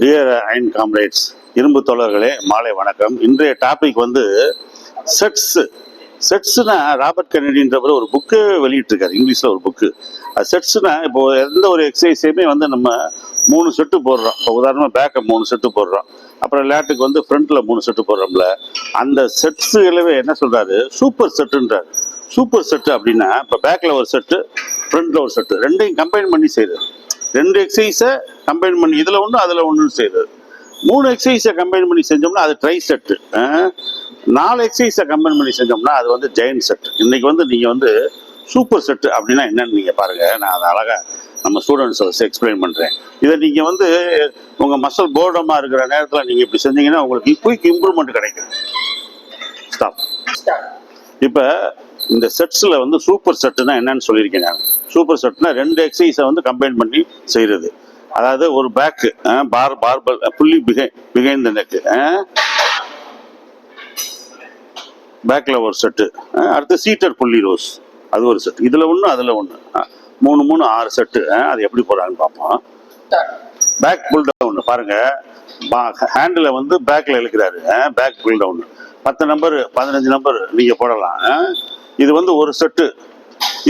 Dear iron comrades இரும்பு தோழர்களே மாலை வணக்கம். இன்றைய டாபிக் வந்து செட்ஸ். செட்ஸ்னா ராபர்ட் கெனடின்றவர் ஒரு புக்கு வெளியிட்டிருக்காரு இங்கிலீஷில் ஒரு புக்கு அது செட்ஸ்னா இப்போ எந்த ஒரு எக்ஸசைஸையுமே வந்து நம்ம மூணு செட்டு போடுறோம். இப்போ உதாரணமாக பேக்கை மூணு செட்டு போடுறோம். அப்புறம் லேட்டுக்கு வந்து ஃப்ரண்ட்டில் மூணு செட்டு போடுறோம்ல. அந்த செட்ஸுகளவே என்ன சொல்கிறாரு சூப்பர் செட்டுன்றார் சூப்பர் செட்டு அப்படின்னா இப்போ பேக்கில் ஒரு செட்டு ஃப்ரண்ட்டில் ஒரு செட்டு ரெண்டையும் கம்பைன் பண்ணி செய்யுது ரெண்டு எக்ஸசைஸை கம்பைன் பண்ணி இதில் ஒன்று அதில் ஒன்று செய்கிறது மூணு எக்ஸசைஸை கம்பைன் பண்ணி செஞ்சோம்னா அது ட்ரை செட்டு நாலு எக்ஸசைஸை கம்பைன் பண்ணி செஞ்சோம்னா அது வந்து ஜெயின் செட் இன்றைக்கி வந்து நீங்கள் வந்து சூப்பர் செட்டு அப்படின்னா என்னன்னு நீங்கள் பாருங்கள் நான் அதை அழகாக நம்ம ஸ்டூடெண்ட்ஸ் எக்ஸ்பிளைன் பண்ணுறேன் இதை நீங்கள் வந்து உங்கள் மசல் போர்டமாக இருக்கிற நேரத்தில் நீங்கள் இப்படி செஞ்சீங்கன்னா உங்களுக்கு குயிக் இம்ப்ரூவ்மெண்ட் கிடைக்கும் ஸ்டாப் இப்போ இந்த செட்ஸில் வந்து சூப்பர் செட்டுனா என்னன்னு சொல்லியிருக்கேன் நான். சூப்பர் செட்னா ரெண்டு எக்ஸசைஸை வந்து கம்பைன் பண்ணி செய்கிறது அதாவது ஒரு பேக்கு பார் பார்பல் புள்ளி பிகை பிகைந்த நெக்கு பேக்கில் ஒரு செட்டு அடுத்து சீட்டர் புள்ளி ரோஸ் அது ஒரு செட் இதில் ஒன்று அதில் ஒன்று மூணு மூணு ஆறு செட்டு அது எப்படி போகிறாங்கன்னு பார்ப்போம். பேக் புல் டவுன் பாருங்க. ஹேண்டில் வந்து பேக்கில் இழுக்கிறாரு பேக் புல் டவுன் பத்து நம்பர் பதினஞ்சு நம்பர் நீங்கள் போடலாம். இது வந்து ஒரு செட்டு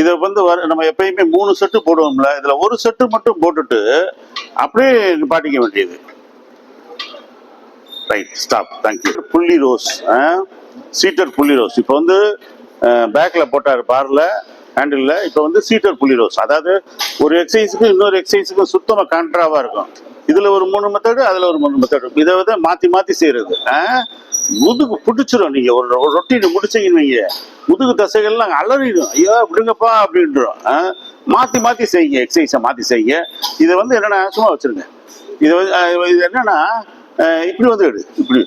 இதை வந்து வர நம்ம எப்பயுமே மூணு செட்டு போடுவோம்ல. இதில் ஒரு செட்டு மட்டும் போட்டுட்டு அப்படியே பாட்டிக்க வேண்டியது. ரைட் ஸ்டாப் தேங்க்யூ புள்ளி ரோஸ் சீட்டர் புள்ளி ரோஸ். இப்போ வந்து பேக்கில் போட்டார் பாரில் ஹேண்டிலில் இப்போ வந்து சீட்டர் புள்ளி ரோஸ். அதாவது ஒரு எக்ஸசைஸுக்கும் இன்னொரு எக்ஸசைஸுக்கும் சுத்தமாக கான்ட்ராவாக இருக்கும். இதில் ஒரு மூணு மெத்தடு அதில் ஒரு மூணு மெத்தடு. இதை வந்து மாற்றி மாற்றி செய்கிறது முதுகு பிடிச்சிரும் நீங்கள் ஒரு ஒரு ரொட்டீனை முடிச்சீங்கன்னு வைங்க. முதுகு தசைகள்லாம் அலறிடும். ஐயோ விடுங்கப்பா அப்படின்றோம். மாற்றி மாற்றி செய்யுங்க. எக்ஸசைஸை மாற்றி செய்யுங்க. இதை வந்து என்னென்னா சும்மா வச்சுருங்க. இது வந்து இது என்னன்னா இப்படி வந்து எடு. இப்படி.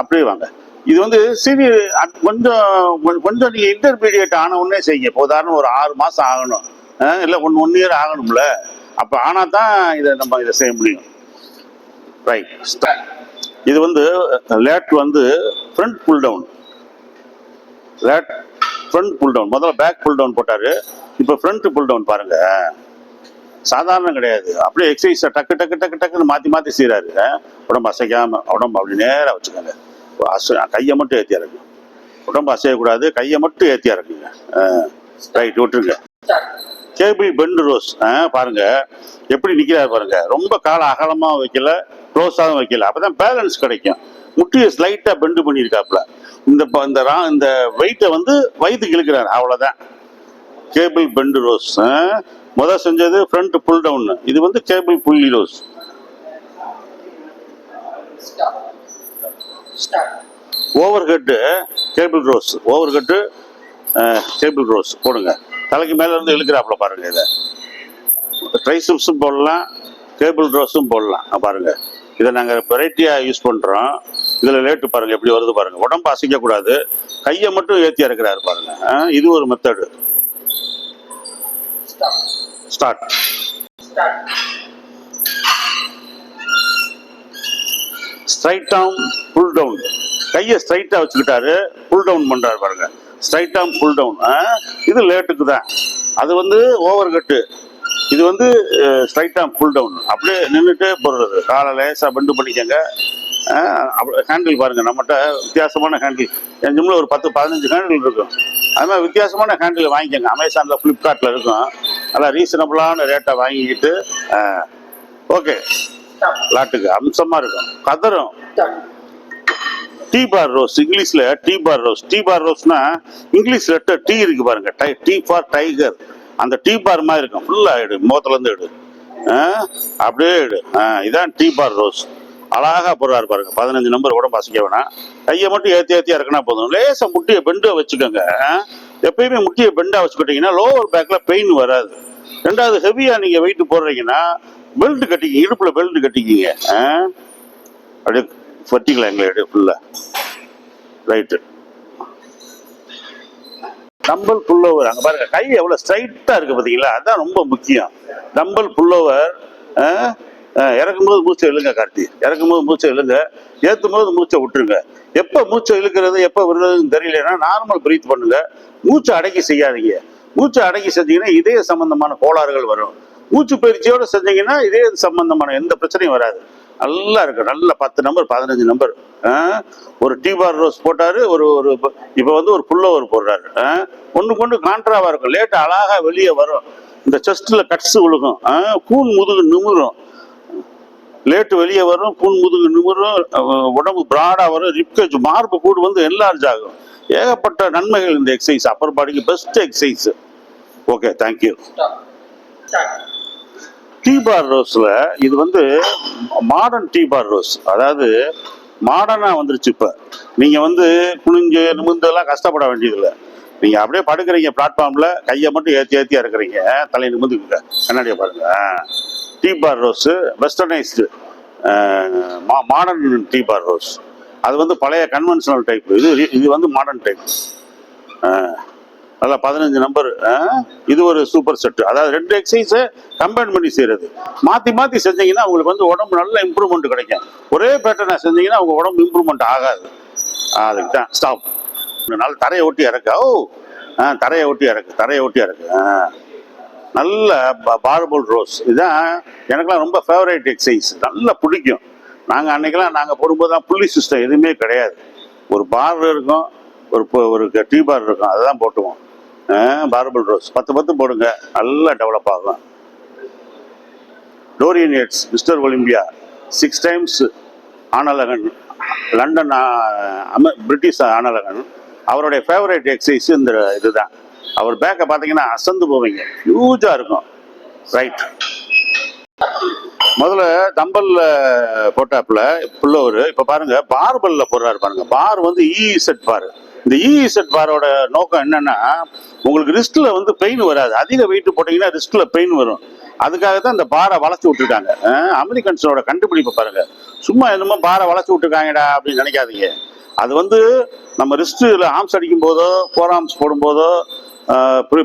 அப்படியே வாங்க. இது வந்து சீனியர் கொஞ்சம் கொஞ்சம் கொஞ்சம் நீங்கள் இன்டர்மீடியட் ஆன உடனே செய்யுங்க. இப்போ உதாரணம் ஒரு ஆறு மாதம் ஆகணும். இல்லை ஒன் ஒன் இயர் ஆகணும்ல. அப்போ ஆனால் தான் இதை நம்ம இதை செய்ய முடியும். ரைட் இது வந்து லேட் வந்து front pull down lat front pull down முதல்ல பேக் புல் டவுன் போட்டார். இப்போ ஃப்ரண்ட் புல் டவுன் பாருங்க. சாதாரணம் கிடையாது. அப்படியே எக்ஸசைஸை டக்கு டக்கு டக்கு டக்குன்னு மாற்றி மாற்றி செய்கிறாரு உடம்பு அசைக்காமல் உடம்பு அப்படி நேராக வச்சுக்கோங்க. அசை கையை மட்டும் ஏற்றி இறக்குங்க. உடம்பு அசையக்கூடாது கையை மட்டும் ஏற்றி இறக்குங்க. ரைட் விட்டுருங்க. கேபிள் பெண்டு ரோஸ் பாருங்க. எப்படி நிற்கிறாரு பாருங்க. ரொம்ப கால அகலமாக வைக்கல க்ளோஸாகவும் வைக்கல. அப்போதான் பேலன்ஸ் கிடைக்கும். முட்டியை ஸ்லைட்டாக பெண்டு பண்ணியிருக்காப்புல. இந்த ப- இந்த ரா இந்த வெயிட்டை வந்து வயிற்றுக்கு இழுக்கிறார். அவ்வளோதான் கேபிள் பெண்டு ரோஸ் முதல் செஞ்சது ஃப்ரண்ட் புல் டவுன் இது வந்து கேபிள் புள்ளி rows. Over head cable rows. Over head cable rows போடுங்க. தலைக்கு மேலே இருந்து இழுக்கிறாப்புல பாருங்க இதை. ட்ரைசிப்ஸும் போடலாம் கேபிள் ரோஸும் போடலாம். பாருங்க. இதை நாங்கள் வெரைட்டியாக யூஸ் பண்ணுறோம் இதில் லேட்டு பாருங்க எப்படி வருது பாருங்க. உடம்பு அசைக்கக்கூடாது. கையை மட்டும் ஏற்றி இறக்குறாரு பாருங்க. இது ஒரு method start straight down pull down கையை ஸ்ட்ரைட்டாக வச்சுக்கிட்டாரு புல் டவுன் பண்ணுறாரு பாருங்க. ஸ்ட்ரைட் டவுன் புல் டவுன் இது லேட்டுக்கு தான். அது வந்து ஓவர் கட்டு இது வந்து ஸ்ட்ரைட் டவுன் புல் டவுன் அப்படியே நின்றுட்டு போடுறது காலை லேசாக பெண்டு பண்ணிக்கங்க. ஹேண்டில் பாருங்க. நம்மகிட்ட வித்தியாசமான ஹேண்டில் என் ஜிம்மில் ஒரு பத்து பதினஞ்சு ஹேண்டில் இருக்கும். அது மாதிரி வித்தியாசமான ஹேண்டில் வாங்கிக்கோங்க. அமேசானில் ஃப்ளிப்கார்ட்டில் இருக்கும். நல்லா ரீசனபிளான ரேட்டை வாங்கிக்கிட்டு ஓகே லாட்டுக்கு அம்சமாக இருக்கும். கதரும் டீ பார் ரோஸ் இங்கிலீஷ்ல T bar rows T bar ரோஸ்னா இங்கிலீஷ் லெட்டர் டீ இருக்கு பாருங்க. டை டீ ஃபார் டைகர் அந்த டீ பார் மாதிரி இருக்கும். ஃபுல்லா எடு. முகத்துல இருந்து எடு. ஆ, அப்படியே எடு. இதான் டீ பார் ரோஸ் அழகா போடுறாரு பாருங்க. பதினஞ்சு நம்பர் உடம்பு அசைக்க வேணாம். கையை மட்டும் ஏற்றி ஏத்தி இறக்குனா போதும். லேசாக முட்டியை பெண்டாக வச்சுக்கோங்க. எப்பயுமே முட்டியை பெண்டாக வச்சுக்கிட்டீங்கன்னா லோவர் பேக்கில் பெயின் வராது. ரெண்டாவது ஹெவியாக நீங்கள் வெயிட் போடுறீங்கன்னா பெல்ட் கட்டிக்கிங்க. இடுப்பில் பெல்ட் கட்டிக்கிங்க. ஆ. அப்படியே ஃபட்டிங்களா எங்களுடைய ஃபுல்லாக ரைட்டு டம்பல் புல்லோவர் அங்க பாருங்க கை எவ்வளவு ஸ்ட்ரைட்டாக இருக்கு பார்த்தீங்களா அதான் ரொம்ப முக்கியம். டம்பல் புல்லோவர் இறக்கும் போது மூச்சை இழுங்க கார்த்தி. இறக்கும் போது மூச்சை இழுங்க. ஏற்றும் போது மூச்சை விட்டுருங்க. எப்போ மூச்சை இழுக்கிறது எப்போ விடுறதுன்னு தெரியலன்னா நார்மல் பிரீத் பண்ணுங்க. மூச்சை அடக்கி செய்யாதீங்க. மூச்சை அடக்கி செஞ்சீங்கன்னா இதய சம்பந்தமான கோளாறுகள் வரும். மூச்சு பயிற்சியோட செஞ்சீங்கன்னா இதே சம்பந்தமான எந்த பிரச்சனையும் வராது. நல்லா இருக்கு. நல்ல பத்து நம்பர் பதினஞ்சு நம்பர் ஒரு டீபார் ரோஸ் போட்டாரு ஒரு ஒரு இப்போ வந்து ஒரு புல்லோவர் போடுறாரு. ஒன்று கொண்டு கான்ட்ராவா இருக்கும். லேட்டு அழகா வெளியே வரும். இந்த செஸ்ட்டில் கட்ஸ் விழுகும் ஆ, கூன் முதுகு நிமிரும். லேட்டு வெளியே வரும் கூன் முதுகு நிமிரும். உடம்பு ப்ராடாக வரும். ரிப்கேஜ் மார்பு கூடு வந்து என்லார்ஜ் ஆகும். ஏகப்பட்ட நன்மைகள் இந்த எக்ஸசைஸ் அப்பர் பாடிக்கு best exercise okay thank you T bar ரோஸில் இது வந்து மாடர்ன் டீ பார் ரோஸ் அதாவது மாடர்னாக வந்துருச்சு இப்போ. நீங்கள் வந்து குனிஞ்சு நிமிர்ந்தெல்லாம் கஷ்டப்பட வேண்டியதில்லை. நீங்கள் அப்படியே படுக்கிறீங்க பிளாட்ஃபார்மில் கையை மட்டும் ஏற்றி ஏற்றியா இருக்கிறீங்க. தலையை நிமிர்ந்துக்குங்க. கண்ணாடியை பாருங்கள் T bar rows westernised modern T bar rows அது வந்து பழைய கன்வென்ஷனல் டைப் இது இது வந்து மாடர்ன் டைப் அதில் பதினஞ்சு நம்பர் இது ஒரு சூப்பர் செட்டு அதாவது ரெண்டு எக்ஸசைஸை கம்பைன் பண்ணி செய்கிறது மாற்றி மாற்றி செஞ்சீங்கன்னா அவங்களுக்கு வந்து உடம்பு நல்ல இம்ப்ரூவ்மெண்ட் கிடைக்கும். ஒரே பேட்டர்னை செஞ்சீங்கன்னா அவங்க உடம்பு இம்ப்ரூவ்மெண்ட் ஆகாது. அதுக்கு தான் ஸ்டாப் ரெண்டு நாள் தரையை ஒட்டி இறக்கா. ஓ! ஆ தரையை ஒட்டி இறக்கு. தரையை ஒட்டி இறக்கு. ஆ. நல்ல பார்பல் ரோஸ் இதுதான் எனக்குலாம் ரொம்ப ஃபேவரேட் எக்ஸசைஸ் நல்லா பிடிக்கும். நாங்கள் அன்னைக்கெல்லாம் நாங்கள் போடும்போது தான் புள்ளி சிஸ்டம் எதுவுமே கிடையாது. ஒரு பார் இருக்கும் ஒரு ஒரு டீ பார் இருக்கும் அதுதான் போட்டுவோம். பார்பல் ரோஸ் பத்து பத்து போடுங்க. நல்லா டெவலப் ஆகும் Dorian Yates mister Olympia six times ஆனலகன் London British ஆனலகன் அவருடைய ஃபேவரட் எக்ஸசைஸ் இந்த இதுதான். அவர் பேக்கை பார்த்தீங்கன்னா அசந்து போவீங்க. ஹியூஜாக இருக்கும். ரைட் முதல்ல தம்பல்ல போட்டாப்புல புள்ளவர். இப்போ பாருங்க பார்பல்ல போடுறாரு பாருங்க. பார் வந்து இ செட் பார். இந்த இஇசட் பாரோட நோக்கம் என்னன்னா உங்களுக்கு ரிஸ்ட்ல வந்து பெயின் வராது அதிக வெயிட் போட்டீங்கன்னா ரிஸ்ட்ல பெயின் வரும் அதுக்காக தான் இந்த பாரை வளர்த்து விட்டுருக்காங்க அமெரிக்கன்ஸோட கண்டுபிடிப்பு பாருங்க சும்மா என்னமோ பாரை வளர்த்து விட்டுருக்காங்கடா அப்படின்னு நினைக்காதீங்க அது வந்து நம்ம ரிஸ்ட்ல ஆர்ம்ஸ் அடிக்கும் போதோ ஃபோர் ஆர்ம்ஸ் போடும்போதோ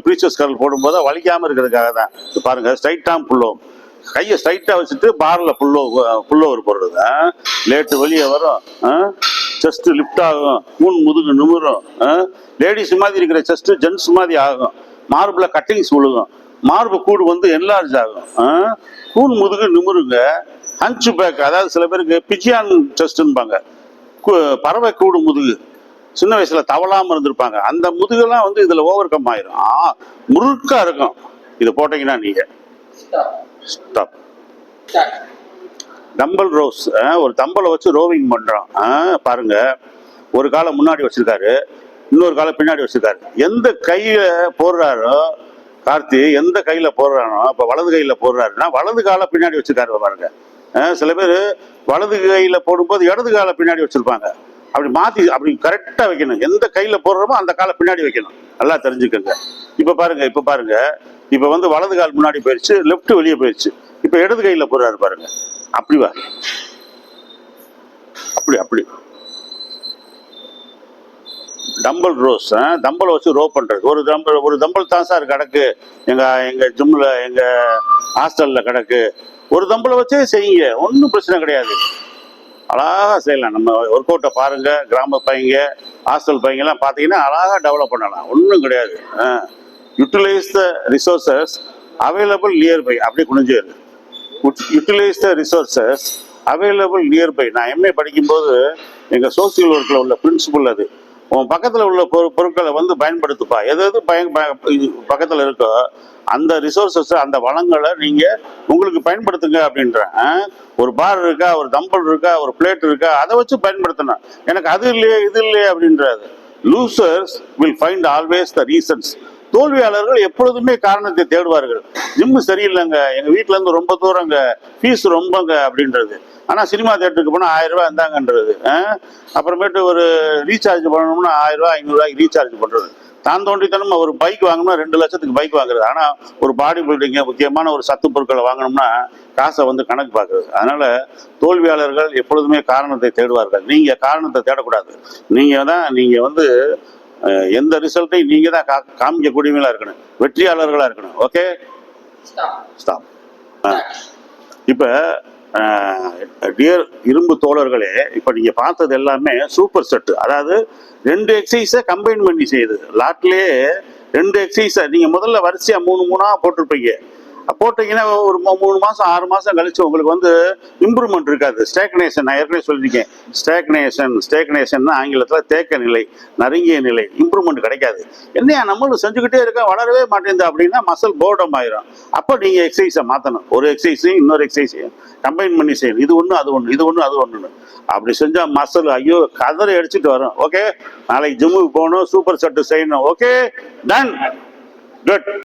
ப்ரீச்சர்ஸ் கரல் போடும்போதோ வலிக்காமல் இருக்கிறதுக்காக தான் பாருங்கள் பாருங்க ஸ்ட்ரைட் ஆம் புல்லோ கையை ஸ்ட்ரைட்டாக வச்சுட்டு பாரில் புல்லோ புல்லோவர் போடுறது. லேட்டு வெளியே வரும். செஸ்ட் லிஃப்ட் ஆகும். மூணு முதுகு நிமிரும். லேடிஸ் மாதிரி இருக்கிற செஸ்ட் ஜென்ஸ் மாதிரி ஆகும். மார்பில் கட்டிங்ஸ் விழுகும். மார்பு கூடு வந்து என்லார்ஜ் ஆகும். கூண் கூன் முதுகு நிமிருங்க. ஹஞ்ச் பேக் அதாவது சில பேருக்கு பிஜியான் செஸ்ட்ன்பாங்க பறவை கூடு முதுகு. சின்ன வயசுல தவளாமல் இருந்திருப்பாங்க. அந்த முதுகெல்லாம் வந்து இதுல ஓவர் கம் ஆயிரும் முறுக்கா இருக்கும். இதை போட்டீங்கன்னா நீங்க. ஸ்டாப் டம்பல் ரோஸ் ஒரு தம்பலை வச்சு ரோவிங் பண்ணுறான் ஆ, பாருங்க. ஒரு காலை முன்னாடி வச்சிருக்காரு. இன்னொரு காலை பின்னாடி வச்சிருக்காரு. எந்த கையில் போடுறாரோ கார்த்தி எந்த கையில் போடுறானோ இப்போ வலது கையில் போடுறாருன்னா வலது காலை பின்னாடி வச்சிருக்காரு பாருங்க. ஆ, சில பேர் வலது கையில் போடும்போது இடது காலை பின்னாடி வச்சுருப்பாங்க. அப்படி மாற்றி அப்படி கரெக்டாக வைக்கணும். எந்த கையில் போடுறோமோ அந்த காலை பின்னாடி வைக்கணும். நல்லா தெரிஞ்சுக்கோங்க. இப்போ பாருங்க இப்போ பாருங்க. இப்ப வந்து வலது கால் முன்னாடி போயிடுச்சு லெஃப்ட் வெளியே போயிருச்சு. இப்ப இடது கையில் போடுறாரு பாருங்க. அப்படி வா. அப்படி அப்படி. டம்பல் ரோஸ் தம்பல் வச்சு ரோ பண்றது ஒரு தம்பல் ஒரு தம்பல் தான் சார் கிடக்கு. எங்க எங்க ஜிம்ல எங்க ஹாஸ்டல்ல கிடக்கு. ஒரு தம்பலை வச்சே செய்யுங்க. ஒன்றும் பிரச்சனை கிடையாது. அழகா செய்யலாம். நம்ம ஒர்க் அவுட்டை பாருங்க. கிராம பையங்க ஹாஸ்டல் பையங்கெல்லாம் பார்த்தீங்கன்னா அழகா டெவலப் பண்ணலாம். ஒன்றும் கிடையாது. Utilise the resources available nearby அப்படியே குனிஞ்சேரு utilise the resources available nearby நான் எம்ஏ படிக்கும்போது எங்கள் சோசியல் ஒர்க்கில் உள்ள பிரின்சிபல் அது. உன் பக்கத்தில் உள்ள பொரு பொருட்களை வந்து பயன்படுத்துப்பா. எது எது பயன் பக்கத்தில் இருக்கோ அந்த ரிசோர்சஸ் அந்த வளங்களை நீங்கள் உங்களுக்கு பயன்படுத்துங்க அப்படின்றேன். ஒரு பார் இருக்கா ஒரு தம்பல் இருக்கா ஒரு பிளேட் இருக்கா அதை வச்சு பயன்படுத்தணும். எனக்கு அது இல்லையே இது இல்லையே அப்படின்றாரு. Losers will find always the reasons தோல்வியாளர்கள் எப்பொழுதுமே காரணத்தை தேடுவார்கள். ஜிம்மு சரியில்லைங்க. எங்க வீட்டுல இருந்து ரொம்ப தூரம் அங்க ஃபீஸ் ரொம்பங்க அப்படின்றது. ஆனா சினிமா தேட்டருக்கு போனா ஆயிரம் ரூபாய் இருந்தாங்கன்றது ஆ? அப்புறமேட்டு ஒரு ரீசார்ஜ் பண்ணணும்னா ஆயிரம் ரூபாய் ஐநூறு ரூபாய்க்கு ரீசார்ஜ் பண்றது. தான் தோன்றித்தனம் ஒரு பைக் வாங்கணும்னா ரெண்டு லட்சத்துக்கு பைக் வாங்குறது. ஆனா ஒரு பாடி பில்டிங்க முக்கியமான ஒரு சத்து பொருட்களை வாங்கணும்னா காசை வந்து கணக்கு பார்க்குறது. அதனால தோல்வியாளர்கள் எப்பொழுதுமே காரணத்தை தேடுவார்கள். நீங்க காரணத்தை தேடக்கூடாது. நீங்க தான் நீங்க வந்து எந்த ரிசல்ட்டையும் நீங்க தான் கா- காமிக்கக்கூடியவங்களா இருக்கணும். வெற்றியாளர்களா இருக்கணும். ஓகே? ஸ்டாப் இப்போ டியர் இரும்பு தோழர்களே இப்போ நீங்க பார்த்தது எல்லாமே சூப்பர் செட் அதாவது ரெண்டு எக்ஸசைஸை கம்பைன் பண்ணி செய்யுது. லாட்லயே ரெண்டு எக்ஸசைஸை நீங்க முதல்ல வரிசையா மூணு மூணா போட்டிருப்பீங்க. போட்டீங்கன்னா ஒரு மூணு மாசம் ஆறு மாசம் கழிச்சு உங்களுக்கு வந்து இம்ப்ரூவ்மெண்ட் இருக்காது. ஸ்டேக்னேஷன் நான் ஏற்கனவே சொல்லியிருக்கேன். ஸ்டேக்னேஷன் ஸ்டேக்னேஷன் ஆங்கிலத்தில் தேக்க நிலை நறுங்கிய நிலை இம்ப்ரூவ்மெண்ட் கிடைக்காது. என்னையா நம்மளும் செஞ்சுக்கிட்டே இருக்க வளரவே மாட்டேங்குது அப்படின்னா மசில் போர்டம் ஆயிரும். அப்போ நீங்கள் எக்ஸசைஸை மாற்றணும் ஒரு எக்ஸசைஸையும் இன்னொரு எக்ஸசைஸையும் கம்பைன் பண்ணி செய்யணும். இது ஒன்று அது ஒன்று இது ஒன்று அது ஒன்று அப்படி செஞ்சால் மசில் ஐயோ கதறி அடிச்சுட்டு வரும். ஓகே நாளைக்கு ஜிம்முக்கு போகணும் சூப்பர் செட்டு செய்யணும். Okay done good